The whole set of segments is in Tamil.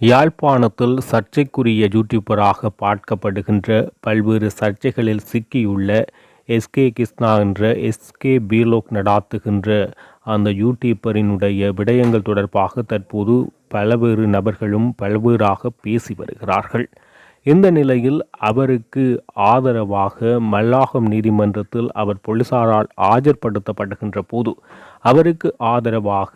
யாழ்ப்பாணத்தில் சர்ச்சைக்குரிய யூடியூபராக பார்க்கப்படுகின்ற பல்வேறு சர்ச்சைகளில் சிக்கியுள்ள எஸ்கே கிருஷ்ணா என்ற எஸ்கே பீலோக் நடாத்துகின்ற அந்த யூடியூபரினுடைய விடயங்கள் தொடர்பாக தற்போது பல்வேறு நபர்களும் பல்வேறாக பேசி வருகிறார்கள். இந்த நிலையில் அவருக்கு ஆதரவாக மல்லாகம் நீதிமன்றத்தில் அவர் போலீசாரால் ஆஜர்படுத்தப்படுகின்ற போது அவருக்கு ஆதரவாக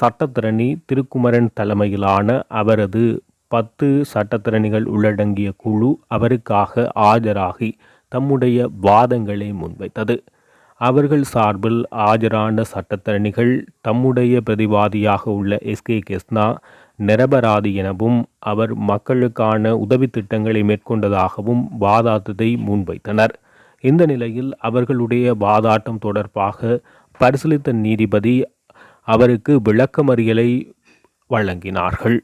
சட்டத்திரணி திருக்குமரன் தலைமையிலான அவரது பத்து சட்டத்திறனிகள் உள்ளடங்கிய குழு அவருக்காக ஆஜராகி தம்முடைய வாதங்களை முன்வைத்தது. அவர்கள் சார்பில் ஆஜரான சட்டத்தரணிகள் தம்முடைய பிரதிவாதியாக உள்ள எஸ்கே கிருஷ்ணா நிரபராதி எனவும் அவர் மக்களுக்கான உதவி திட்டங்களை மேற்கொண்டதாகவும் வாதாட்டத்தை முன்வைத்தனர். இந்த நிலையில் அவர்களுடைய வாதாட்டம் தொடர்பாக பரிசீலித்த நீதிபதி அவருக்கு விளக்கமறியலை வழங்கினார்கள்.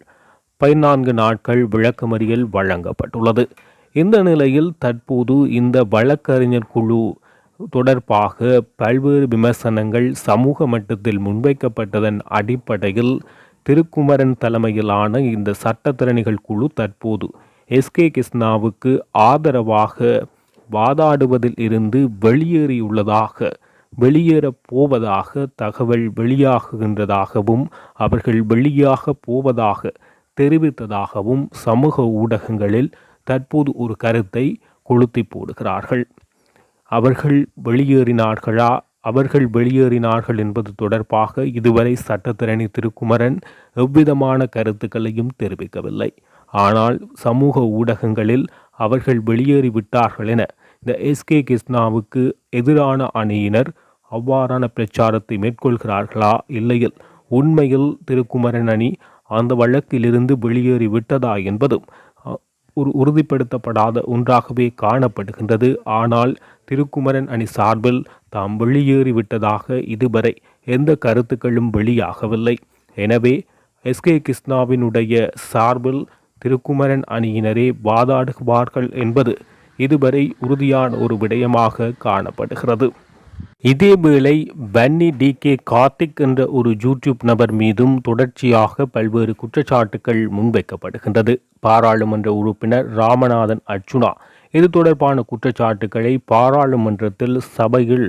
பதினான்கு நாட்கள் விளக்கமறியல் வழங்கப்பட்டுள்ளது. இந்த நிலையில் தற்போது இந்த வழக்கறிஞர் குழு தொடர்பாக பல்வேறு விமர்சனங்கள் சமூக மட்டத்தில் முன்வைக்கப்பட்டதன் அடிப்படையில் திருக்குமரன் தலைமையிலான இந்த சட்டத்திறனிகள் குழு தற்போது எஸ்கே கிருஷ்ணாவுக்கு ஆதரவாக வாதாடுவதில் இருந்து வெளியேறியுள்ளதாக வெளியேறப் போவதாக தகவல் வெளியாகுகின்றதாகவும் அவர்கள் வெளியாக போவதாக தெரிவித்ததாகவும் சமூக ஊடகங்களில் தற்போது ஒரு கருத்தை கொளுத்தி போடுகிறார்கள். அவர்கள் வெளியேறினார்களா? அவர்கள் வெளியேறினார்கள் என்பது தொடர்பாக இதுவரை சட்டத்திரணி திருக்குமரன் எவ்விதமான கருத்துக்களையும் தெரிவிக்கவில்லை. ஆனால் சமூக ஊடகங்களில் அவர்கள் வெளியேறிவிட்டார்கள் என இந்த எஸ்கே கிருஷ்ணாவுக்கு எதிரான அணியினர் அவ்வாறான பிரச்சாரத்தை மேற்கொள்கிறார்களா? இல்லையில் உண்மையில் திருக்குமரன் அணி அந்த வழக்கிலிருந்து வெளியேறி விட்டதா என்பதும் ஒரு உறுதிப்படுத்தப்படாத ஒன்றாகவே காணப்படுகின்றது. ஆனால் திருக்குமரன் அணி சார்பில் தாம் வெளியேறிவிட்டதாக இதுவரை எந்த கருத்துக்களும் வெளியாகவில்லை. எனவே எஸ்கே கிருஷ்ணாவினுடைய சார்பில் திருக்குமரன் அணியினரே வாதாடுவார்கள் என்பது இதுவரை உறுதியான ஒரு விடயமாக காணப்படுகிறது. இதேவேளை பன்னி டி கே கார்த்திக் என்ற ஒரு யூடியூப் நபர் மீதும் தொடர்ச்சியாக பல்வேறு குற்றச்சாட்டுகள் முன்வைக்கப்படுகின்றது. பாராளுமன்ற உறுப்பினர் ராமநாதன் அர்ச்சுனா இது தொடர்பான குற்றச்சாட்டுக்களை பாராளுமன்றத்தில் சபையில்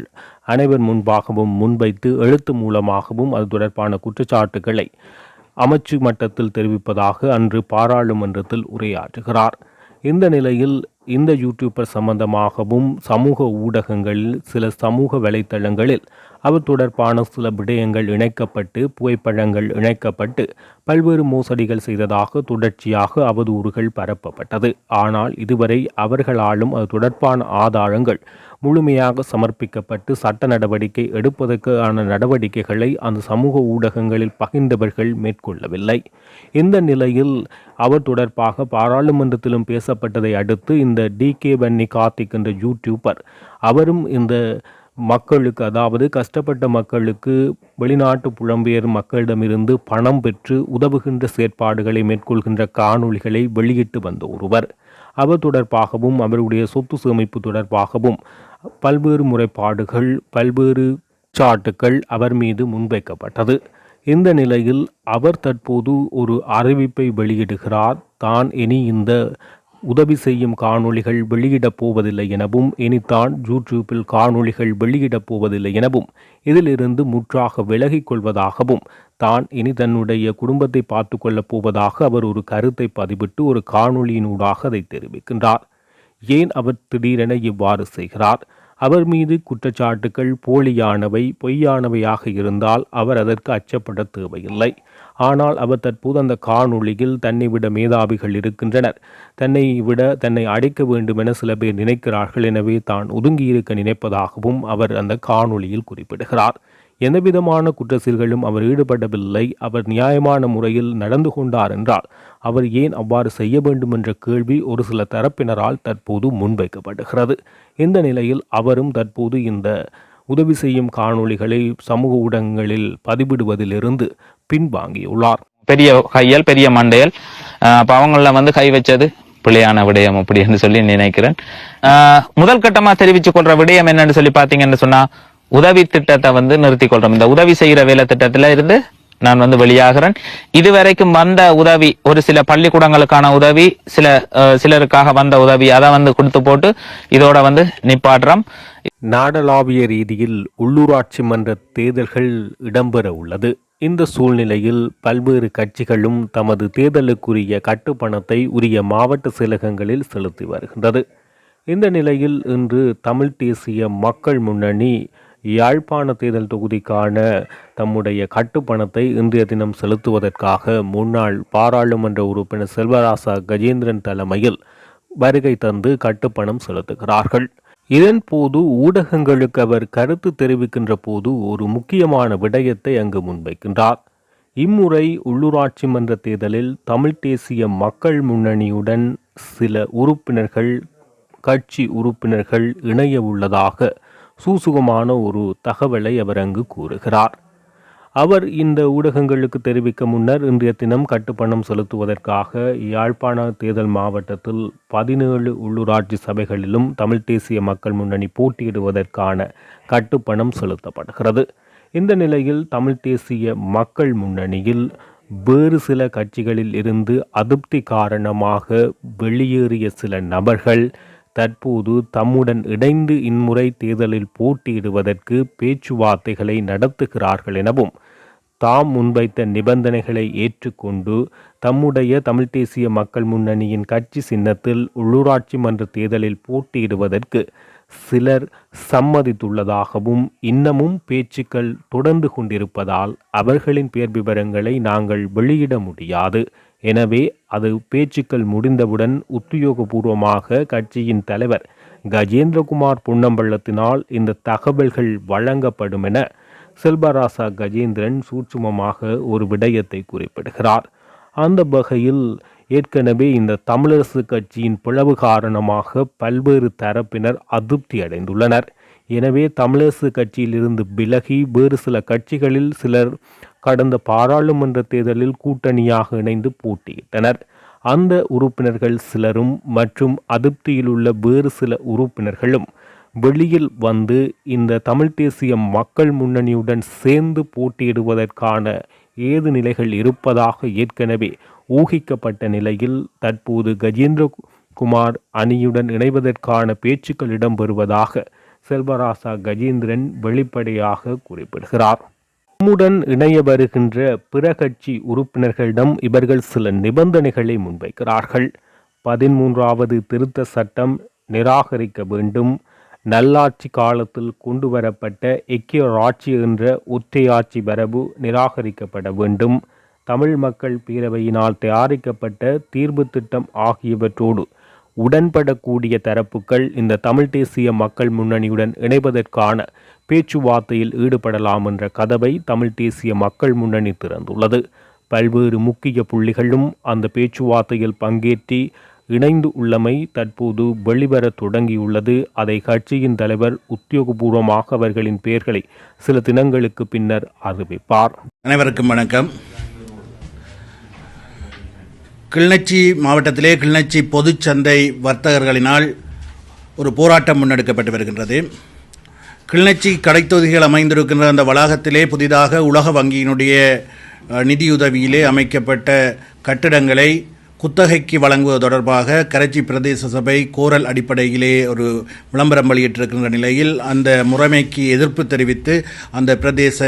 அனைவர் முன்பாகவும் முன்வைத்து எழுத்து மூலமாகவும் அது தொடர்பான குற்றச்சாட்டுகளை அமைச்சு மட்டத்தில் தெரிவிப்பதாக அன்று பாராளுமன்றத்தில் உரையாற்றுகிறார். இந்த நிலையில் இந்த யூடியூபர் சம்பந்தமாகவும் சமூக ஊடகங்களில் சில சமூக வலைத்தளங்களில் அவர் தொடர்பான சில விடயங்கள் இணைக்கப்பட்டு புகைப்படங்கள் இணைக்கப்பட்டு பல்வேறு மோசடிகள் செய்ததாக தொடர்ச்சியாக அவதூறுகள் பரப்பப்பட்டது. ஆனால் இதுவரை அவர்களாலும் அது தொடர்பான ஆதாரங்கள் முழுமையாக சமர்ப்பிக்கப்பட்டு சட்ட நடவடிக்கை எடுப்பதற்கான நடவடிக்கைகளை அந்த சமூக ஊடகங்களில் பகிர்ந்தவர்கள் மேற்கொள்ளவில்லை. இந்த நிலையில் அவர் தொடர்பாக பாராளுமன்றத்திலும் பேசப்பட்டதை அடுத்து இந்த டி. கே. பன்னி கார்த்திக் என்ற யூடியூபர் அவரும் இந்த மக்களுக்கு அதாவது கஷ்டப்பட்ட மக்களுக்கு வெளிநாட்டு புலம்பெயர் மக்களிடமிருந்து பணம் பெற்று உதவுகின்ற செயற்பாடுகளை மேற்கொள்கின்ற காணொளிகளை வெளியிட்டு வந்த ஒருவர். அவர் தொடர்பாகவும் அவருடைய சொத்து சேமிப்பு தொடர்பாகவும் பல்வேறு முறைப்பாடுகள் பல்வேறு சாட்டுக்கள் அவர் மீது முன்வைக்கப்பட்டது. இந்த நிலையில் அவர் தற்போது ஒரு அறிவிப்பை வெளியிடுகிறார். தான் இனி இந்த உதவி செய்யும் காணொளிகள் வெளியிடப் போவதில்லை எனவும் இனித்தான் யூடியூப்பில் காணொளிகள் வெளியிடப் போவதில்லை எனவும் இதிலிருந்து முற்றாக விலகிக் கொள்வதாகவும் தான் இனி தன்னுடைய குடும்பத்தை பார்த்து கொள்ளப் போவதாக அவர் ஒரு கருத்தை பதிவிட்டு ஒரு காணொளியினூடாக அதை தெரிவிக்கின்றார். ஏன் அவர் திடீரென இவ்வாறு செய்கிறார்? அவர் மீது குற்றச்சாட்டுகள் போலியானவை பொய்யானவையாக இருந்தால் அவர் அதற்கு அச்சப்பட தேவையில்லை. ஆனால் அவர் தற்போது அந்த காணொளியில் தன்னை விட மேதாவிகள் இருக்கின்றனர். தன்னை விட தன்னை அடைக்க வேண்டும் என சில பேர் நினைக்கிறார்கள். எனவே தான் ஒதுங்கியிருக்க நினைப்பதாகவும் அவர் அந்த காணொளியில் குறிப்பிடுகிறார். எந்தவிதமான குற்றச்செயல்களும் அவர் ஈடுபடவில்லை. அவர் நியாயமான முறையில் நடந்து கொண்டார் என்றால் அவர் ஏன் அவ்வாறு செய்ய வேண்டும் என்ற கேள்வி ஒரு சில தரப்பினரால் தற்போது முன்வைக்கப்படுகிறது. இந்த நிலையில் அவரும் தற்போது இந்த உதவி செய்யும் காணொளிகளை சமூக ஊடகங்களில் பதிவிடுவதிலிருந்து பின்வாங்கியுள்ளார். பெரிய கையல் பெரிய மண்டையல். ஆஹ் அவங்கள வந்து கை வச்சது பிள்ளையான விடயம் அப்படின்னு சொல்லி நினைக்கிறேன். முதல் கட்டமாக தெரிவித்துக் கொள்ற விடயம் என்னன்னு சொல்லி பார்த்தீங்கன்னு சொன்னா உதவி திட்டத்தை வந்து நிறுத்தி கொள்றோம். இந்த உதவி செய்யற வேலை திட்டத்துல இருந்து நான் வந்து வெளியாகிறேன். இதுவரைக்கும் வந்த உதவி ஒரு சில பள்ளிக்கூடங்களுக்கான உதவி சில சிலருக்காக வந்த உதவி அதை வந்து கொடுத்து போட்டு இதோட வந்து நிப்பாடுறோம் நாடளாவிய ரீதியில் உள்ளூராட்சி மன்ற தேர்தல்கள் இடம்பெற உள்ளது. இந்த சூழ்நிலையில் பல்வேறு கட்சிகளும் தமது தேர்தலுக்குரிய கட்டுப்பணத்தை உரிய மாவட்ட செயலகங்களில் செலுத்தி வருகின்றது. இந்த நிலையில் இன்று தமிழ் தேசிய மக்கள் முன்னணி யாழ்ப்பாண தேர்தல் தொகுதிக்கான தம்முடைய கட்டுப்பணத்தை இன்றைய தினம் செலுத்துவதற்காக முன்னாள் பாராளுமன்ற உறுப்பினர் செல்வராசா கஜேந்திரன் தலைமையில் வருகை தந்து கட்டுப்பணம் செலுத்துகிறார்கள். இதன் போது ஊடகங்களுக்கு அவர் கருத்து தெரிவிக்கின்ற போது ஒரு முக்கியமான விடயத்தை அங்கு முன்வைக்கின்றார். இம்முறை உள்ளூராட்சி மன்ற தேர்தலில் தமிழ் தேசிய மக்கள் முன்னணியுடன் சில உறுப்பினர்கள் கட்சி உறுப்பினர்கள் இணைய உள்ளதாக சூசுகமான ஒரு தகவலை அவர் அங்கு கூறுகிறார். அவர் இந்த ஊடகங்களுக்கு தெரிவிக்க முன்னர் இன்றைய தினம் கட்டுப்பணம் செலுத்துவதற்காக யாழ்ப்பாண தேர்தல் மாவட்டத்தில் பதினேழு உள்ளூராட்சி சபைகளிலும் தமிழ் தேசிய மக்கள் முன்னணி போட்டியிடுவதற்கான கட்டுப்பணம் செலுத்தப்படுகிறது. இந்த நிலையில் தமிழ் தேசிய மக்கள் முன்னணியில் வேறு சில கட்சிகளில் இருந்து அதிருப்தி காரணமாக வெளியேறிய சில நபர்கள் தற்போது தம்முடன் இணைந்து இம்முறை தேர்தலில் போட்டியிடுவதற்கு பேச்சுவார்த்தைகளை நடத்துகிறார்கள் எனவும் தாம் முன்வைத்த நிபந்தனைகளை ஏற்றுக்கொண்டு தம்முடைய தமிழ் தேசிய மக்கள் முன்னணியின் கட்சி சின்னத்தில் உள்ளூராட்சி மன்ற தேர்தலில் போட்டியிடுவதற்கு சிலர் சம்மதித்துள்ளதாகவும் இன்னமும் பேச்சுக்கள் தொடர்ந்து கொண்டிருப்பதால் அவர்களின் பேர் விவரங்களை நாங்கள் வெளியிட முடியாது எனவே அது பேச்சுக்கள் முடிந்தவுடன் உத்தியோகபூர்வமாக கட்சியின் தலைவர் கஜேந்திரகுமார் பொன்னம்பள்ளத்தினால் இந்த தகவல்கள் வழங்கப்படும் என செல்வராசா கஜேந்திரன் சூட்சுமமாக ஒரு விடயத்தை குறிப்பிடுகிறார். அந்த வகையில் ஏற்கனவே இந்த தமிழரசு கட்சியின் பிளவு காரணமாக பல்வேறு தரப்பினர் அதிருப்தி அடைந்துள்ளனர் எனவே தமிழரசு கட்சியிலிருந்து விலகி வேறு சில கட்சிகளில் சிலர் கடந்த பாராளுமன்ற தேர்தலில் கூட்டணியாக இணைந்து போட்டியிட்டனர். அந்த உறுப்பினர்கள் சிலரும் மற்றும் அதிருப்தியில் உள்ள வேறு சில உறுப்பினர்களும் வெளியில் வந்து இந்த தமிழ் தேசிய மக்கள் முன்னணியுடன் சேர்ந்து போட்டியிடுவதற்கான ஏது நிலைகள் இருப்பதாக ஏற்கனவே ஊகிக்கப்பட்ட நிலையில் தற்போது கஜேந்திர குமார் அணியுடன் இணைவதற்கான பேச்சுக்கள் இடம்பெறுவதாக செல்வராசா கஜேந்திரன் வெளிப்படையாக குறிப்பிடுகிறார். தம்முடன் இணைய வருகின்ற பிற கட்சி உறுப்பினர்களிடம் இவர்கள் சில நிபந்தனைகளை முன்வைக்கிறார்கள். பதிமூன்றாவது திருத்த சட்டம் நிராகரிக்க வேண்டும். நல்லாட்சி காலத்தில் கொண்டு வரப்பட்ட ஐக்கிய ஆட்சி என்ற ஒற்றையாட்சி வரவு நிராகரிக்கப்பட வேண்டும். தமிழ் மக்கள் பேரவையினால் தயாரிக்கப்பட்ட தீர்வு திட்டம் ஆகியவற்றோடு உடன்படக்கூடிய தரப்புகள் இந்த தமிழ் தேசிய மக்கள் முன்னணியுடன் இணைவதற்கான பேச்சுவார்த்தையில் ஈடுபடலாம் என்ற கதவை தமிழ் தேசிய மக்கள் முன்னணி திறந்துள்ளது. பல்வேறு முக்கிய புள்ளிகளும் அந்த பேச்சுவார்த்தையில் பங்கேற்றி இணைந்து உள்ளமை தற்போது வெளிவர தொடங்கியுள்ளது. அதை கட்சியின் தலைவர் உத்தியோகபூர்வமாக அவர்களின் பெயர்களை சில தினங்களுக்கு பின்னர் அறிவிப்பார். அனைவருக்கும் வணக்கம். கிளிநொச்சி மாவட்டத்திலே கிளிநொச்சி பொதுச்சந்தை வர்த்தகர்களினால் ஒரு போராட்டம் முன்னெடுக்கப்பட்டு வருகின்றது. கிளிநொச்சி கடைத்தொகுதிகள் அமைந்திருக்கின்ற அந்த வளாகத்திலே புதிதாக உலக வங்கியினுடைய நிதியுதவியிலே அமைக்கப்பட்ட கட்டிடங்களை குத்தகைக்கு வழங்குவது தொடர்பாக கரைச்சி பிரதேச சபை கோரல் அடிப்படையிலே ஒரு விளம்பரம் வெளியிட்டிருக்கின்ற நிலையில் அந்த முறைமைக்கு எதிர்ப்பு தெரிவித்து அந்த பிரதேச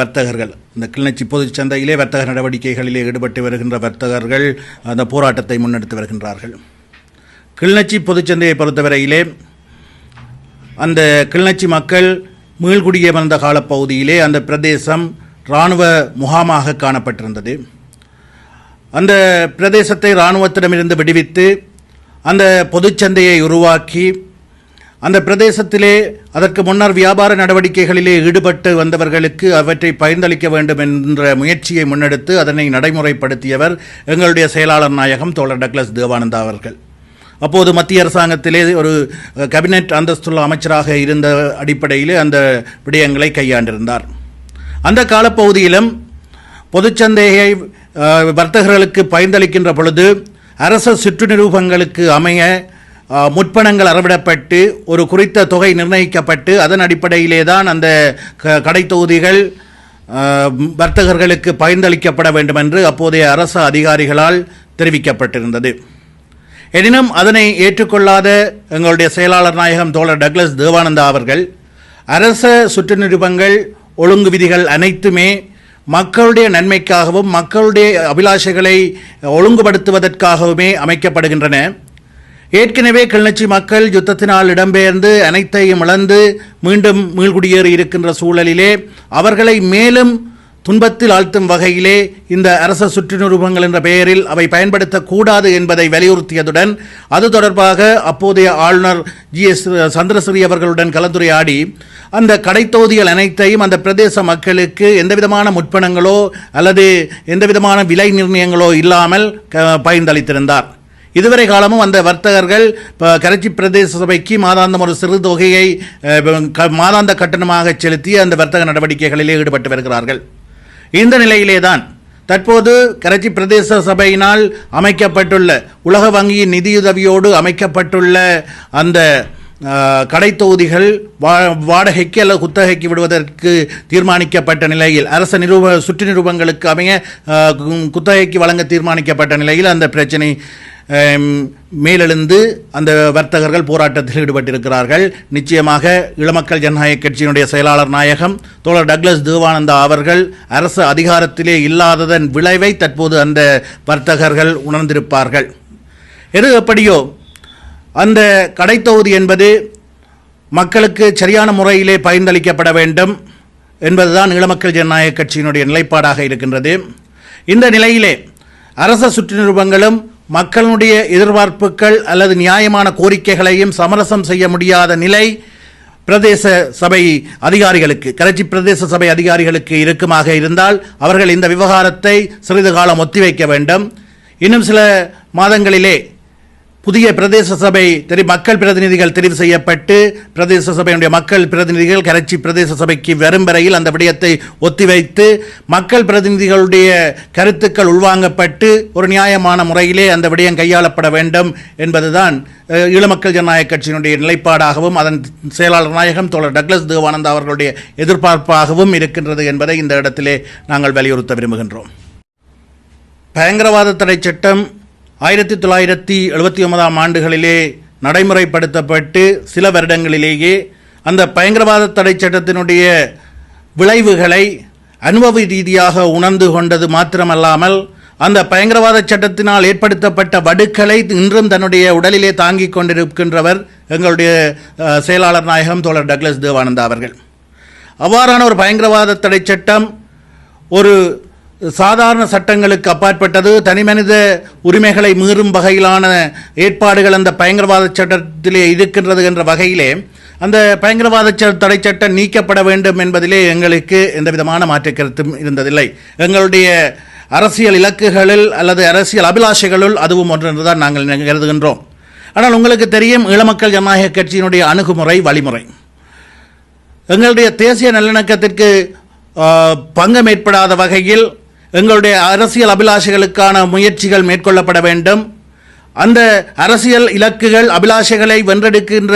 வர்த்தகர்கள் இந்த கிளிநொச்சி பொதுச் சந்தையிலே வர்த்தக நடவடிக்கைகளிலே ஈடுபட்டு வருகின்ற வர்த்தகர்கள் அந்த போராட்டத்தை முன்னெடுத்து வருகின்றார்கள். கிளிநொச்சி பொதுச்சந்தையை பொறுத்தவரையிலே அந்த கிளிநொச்சி மக்கள் மீள்குடியமர்ந்த காலப்பகுதியிலே அந்த பிரதேசம் இராணுவ முகாமாக காணப்பட்டிருந்தது. அந்த பிரதேசத்தை இராணுவத்திடமிருந்து விடுவித்து அந்த பொதுச்சந்தையை உருவாக்கி அந்த பிரதேசத்திலே அதற்கு முன்னர் வியாபார நடவடிக்கைகளிலே ஈடுபட்டு வந்தவர்களுக்கு அவற்றை பகிர்ந்தளிக்க வேண்டும் என்ற முயற்சியை முன்னெடுத்து அதனை நடைமுறைப்படுத்தியவர் எங்களுடைய செயலாளர் நாயகம் தோழர் டக்ளஸ் தேவானந்தா அவர்கள். அப்போது மத்திய அரசாங்கத்திலே ஒரு கேபினெட் அந்தஸ்துள்ள அமைச்சராக இருந்த அடிப்படையிலே அந்த விடயங்களை கையாண்டிருந்தார். அந்த காலப்பகுதியிலும் பொதுச்சந்தையை வர்த்தகர்களுக்கு பயந்தளிக்கின்ற பொழுது அரச சிற்று நிரூபங்களுக்கு அமைய முற்பணங்கள் அறவிடப்பட்டு ஒரு குறித்த தொகை நிர்ணயிக்கப்பட்டு அதன் அடிப்படையிலே தான் அந்த க கடை தொகுதிகள் வர்த்தகர்களுக்கு பயந்தளிக்கப்பட வேண்டும் என்று அப்போதைய அரசு அதிகாரிகளால் தெரிவிக்கப்பட்டிருந்தது. எனினும் அதனை ஏற்றுக்கொள்ளாத எங்களுடைய செயலாளர் நாயகம் தோழர் டக்ளஸ் தேவானந்தா அவர்கள் அரச சுற்று நிருபங்கள் ஒழுங்கு விதிகள் அனைத்துமே மக்களுடைய நன்மைக்காகவும் மக்களுடைய அபிலாஷைகளை ஒழுங்குபடுத்துவதற்காகவுமே அமைக்கப்படுகின்றன. ஏற்கனவே கிளிநொச்சி மக்கள் யுத்தத்தினால் இடம்பெயர்ந்து அனைத்தையும் இழந்து மீண்டும் மீள்குடியேறி இருக்கின்ற சூழலிலே அவர்களை மேலும் துன்பத்தில் ஆழ்த்தும் வகையிலே இந்த அரச சுற்றுநிரூபங்கள் என்ற பெயரில் அவை பயன்படுத்தக்கூடாது என்பதை வலியுறுத்தியதுடன் அது தொடர்பாக அப்போதைய ஆளுநர் ஜி. எஸ். சந்திரசிறி அவர்களுடன் கலந்துரையாடி அந்த கடைத்தொகுதிகள் அனைத்தையும் அந்த பிரதேச மக்களுக்கு எந்தவிதமான முற்பணங்களோ அல்லது எந்தவிதமான விலை நிர்ணயங்களோ இல்லாமல் க- பயந்தளித்திருந்தார் இதுவரை காலமும் அந்த வர்த்தகர்கள் இப்போ கரைச்சி பிரதேச சபைக்கு மாதாந்தம் ஒரு சிறு தொகையை க- மாதாந்த கட்டணமாக செலுத்தி அந்த வர்த்தக நடவடிக்கைகளிலே ஈடுபட்டு வருகிறார்கள். இந்த நிலையிலே தான் தற்போது கரைச்சி பிரதேச சபையினால் அமைக்கப்பட்டுள்ள உலக வங்கியின் நிதியுதவியோடு அமைக்கப்பட்டுள்ள அந்த கடை கடைத்தொகுதிகள் வா வாடகைக்கு அல்லது குத்தகைக்கு விடுவதற்கு தீர்மானிக்கப்பட்ட நிலையில் அரச நிரூப சுற்று நிரூபங்களுக்கு அமைய குத்தகைக்கு வழங்க தீர்மானிக்கப்பட்ட நிலையில் அந்த பிரச்சனை மேலெழுந்து அந்த வர்த்தகர்கள் போராட்டத்தில் ஈடுபட்டிருக்கிறார்கள். நிச்சயமாக இளமக்கள் ஜனநாயக கட்சியினுடைய செயலாளர் நாயகம் தோழர் டக்ளஸ் தேவானந்தா அவர்கள் அரசு அதிகாரத்திலே இல்லாததன் விளைவை தற்போது அந்த வர்த்தகர்கள் உணர்ந்திருப்பார்கள். எது எப்படியோ அந்த கடைத்தொகுதி என்பது மக்களுக்கு சரியான முறையிலே பகிர்ந்தளிக்கப்பட வேண்டும் என்பதுதான் இளமக்கள் ஜனநாயக கட்சியினுடைய நிலைப்பாடாக இருக்கின்றது. இந்த நிலையிலே அரச சுற்று நிருபங்களும் மக்களுடைய எதிர்பார்ப்புகள் அல்லது நியாயமான கோரிக்கைகளையும் சமரசம் செய்ய முடியாத நிலை பிரதேச சபை அதிகாரிகளுக்கு கரைச்சி பிரதேச சபை அதிகாரிகளுக்கு இருக்குமாக இருந்தால் அவர்கள் இந்த விவகாரத்தை சிறிது காலம் ஒத்திவைக்க வேண்டும். இன்னும் சில மாதங்களிலே புதிய பிரதேச சபை தெரி மக்கள் பிரதிநிதிகள் தெரிவு செய்யப்பட்டு பிரதேச சபையினுடைய மக்கள் பிரதிநிதிகள் கரைச்சி பிரதேச சபைக்கு வரும் வரையில் அந்த விடயத்தை ஒத்திவைத்து மக்கள் பிரதிநிதிகளுடைய கருத்துக்கள் உள்வாங்கப்பட்டு ஒரு நியாயமான முறையிலே அந்த விடயம் கையாளப்பட வேண்டும் என்பதுதான் அஹ், ஈழமக்கள் ஜனநாயக கட்சியினுடைய நிலைப்பாடாகவும் அதன் செயலாளர் நாயகம் தோழர் டக்ளஸ் தேவானந்தா அவர்களுடைய எதிர்பார்ப்பாகவும் இருக்கின்றது என்பதை இந்த இடத்திலே நாங்கள் வலியுறுத்த விரும்புகின்றோம். பயங்கரவாத தடை சட்டம் ஆயிரத்தி தொள்ளாயிரத்தி எழுபத்தி ஒன்பதாம் ஆண்டுகளிலே நடைமுறைப்படுத்தப்பட்டு சில வருடங்களிலேயே அந்த பயங்கரவாத தடை சட்டத்தினுடைய விளைவுகளை அனுபவ ரீதியாக உணர்ந்து கொண்டது மாத்திரமல்லாமல் அந்த பயங்கரவாத சட்டத்தினால் ஏற்படுத்தப்பட்ட வடுக்களை இன்றும் தன்னுடைய உடலிலே தாங்கிக் கொண்டிருக்கின்றவர் எங்களுடைய செயலாளர் நாயகம் தோழர் டக்ளஸ் தேவானந்தா அவர்கள். அவ்வாறான ஒரு பயங்கரவாத தடை சட்டம் ஒரு சாதாரண சட்டங்களுக்கு அப்பாற்பட்டது தனிமனித உரிமைகளை மீறும் வகையிலான ஏற்பாடுகள் அந்த பயங்கரவாத சட்டத்திலே இருக்கின்றது என்ற வகையிலே அந்த பயங்கரவாத தடை சட்டம் நீக்கப்பட வேண்டும் என்பதிலே எங்களுக்கு எந்த விதமான மாற்று கருத்தும் இருந்ததில்லை. எங்களுடைய அரசியல் இலக்குகளில் அல்லது அரசியல் அபிலாஷைகளுள் அதுவும் ஒன்று என்றுதான் நாங்கள் கருதுகின்றோம். ஆனால் உங்களுக்கு தெரியும் ஈழமக்கள் ஜனநாயக கட்சியினுடைய அணுகுமுறை வழிமுறை. எங்களுடைய தேசிய நல்லிணக்கத்திற்கு பங்கம் ஏற்படாத வகையில் எங்களுடைய அரசியல் அபிலாஷைகளுக்கான முயற்சிகள் மேற்கொள்ளப்பட வேண்டும். அந்த அரசியல் இலக்குகள் அபிலாஷைகளை வென்றெடுக்கின்ற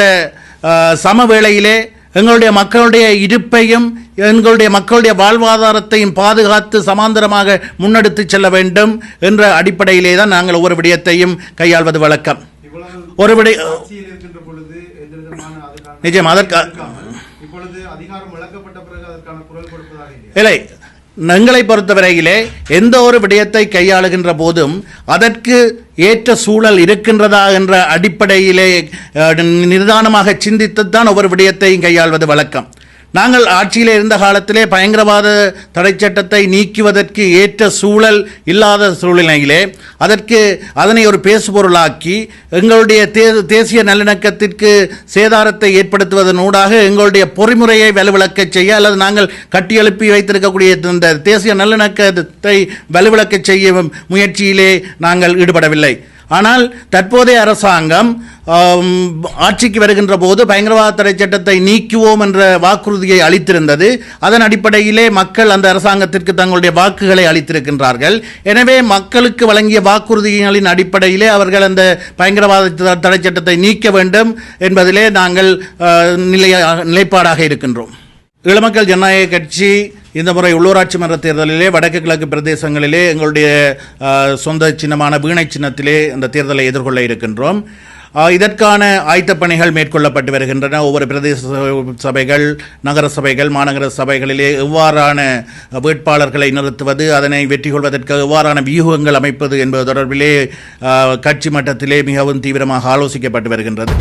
சமவேளையிலே எங்களுடைய மக்களுடைய இருப்பையும் எங்களுடைய மக்களுடைய வாழ்வாதாரத்தையும் பாதுகாத்து சமாந்தரமாக முன்னெடுத்து செல்ல வேண்டும் என்ற அடிப்படையிலே தான் நாங்கள் ஒவ்வொரு விடயத்தையும் கையாள்வது வழக்கம். ஒரு அதுக்கான நிஜம், அதற்கா- இல்லை. எங்களை பொறுத்தவரையிலே எந்த ஒரு விடயத்தை கையாளுகின்ற போதும் அதற்கு ஏற்ற சூழல் இருக்கின்றதா என்ற அடிப்படையிலே நிதானமாக நிதானமாக சிந்தித்துத்தான் ஒவ்வொரு விடயத்தையும் கையாள்வது வழக்கம். நாங்கள் ஆட்சியில் இருந்த காலத்திலே பயங்கரவாத தடை சட்டத்தை நீக்குவதற்கு ஏற்ற சூழல் இல்லாத சூழ்நிலையிலே அதற்கு அதனை ஒரு பேசுபொருளாக்கி எங்களுடைய தே தேசிய நல்லிணக்கத்திற்கு சேதாரத்தை ஏற்படுத்துவதனூடாக எங்களுடைய பொறிமுறையை வலுவிளக்க செய்ய அல்லது நாங்கள் கட்டியெழுப்பி வைத்திருக்கக்கூடிய இந்த தேசிய நல்லிணக்கத்தை வலுவிளக்க செய்ய முயற்சியிலே நாங்கள் ஈடுபடவில்லை. ஆனால் தற்போதைய அரசாங்கம் ஆட்சிக்கு வருகின்ற போது பயங்கரவாத தடை சட்டத்தை நீக்குவோம் என்ற வாக்குறுதியை அளித்திருந்தது. அதன் அடிப்படையிலே மக்கள் அந்த அரசாங்கத்திற்கு தங்களுடைய வாக்குகளை அளித்திருக்கின்றார்கள். எனவே மக்களுக்கு வழங்கிய வாக்குறுதிகளின் அடிப்படையிலே அவர்கள் அந்த பயங்கரவாத த- தடை சட்டத்தை நீக்க வேண்டும் என்பதிலே நாங்கள் நிலையாக நிலைப்பாடாக இருக்கின்றோம். இளமக்கள் ஜனநாயக கட்சி இந்த முறை உள்ளூராட்சி மன்ற தேர்தலிலே வடக்கு கிழக்கு பிரதேசங்களிலே எங்களுடைய சொந்த சின்னமான வீணை சின்னத்திலே இந்த தேர்தலை எதிர்கொள்ள இருக்கின்றோம். இதற்கான ஆயத்த பணிகள் மேற்கொள்ளப்பட்டு வருகின்றன. ஒவ்வொரு பிரதேச சபைகள் நகர சபைகள் மாநகர சபைகளிலே எவ்வாறான வேட்பாளர்களை நிறுத்துவது அதனை வெற்றி கொள்வதற்கு எவ்வாறான வியூகங்கள் அமைப்பது என்பது தொடர்பிலே கட்சி மட்டத்திலே மிகவும் தீவிரமாக ஆலோசிக்கப்பட்டு வருகின்றது.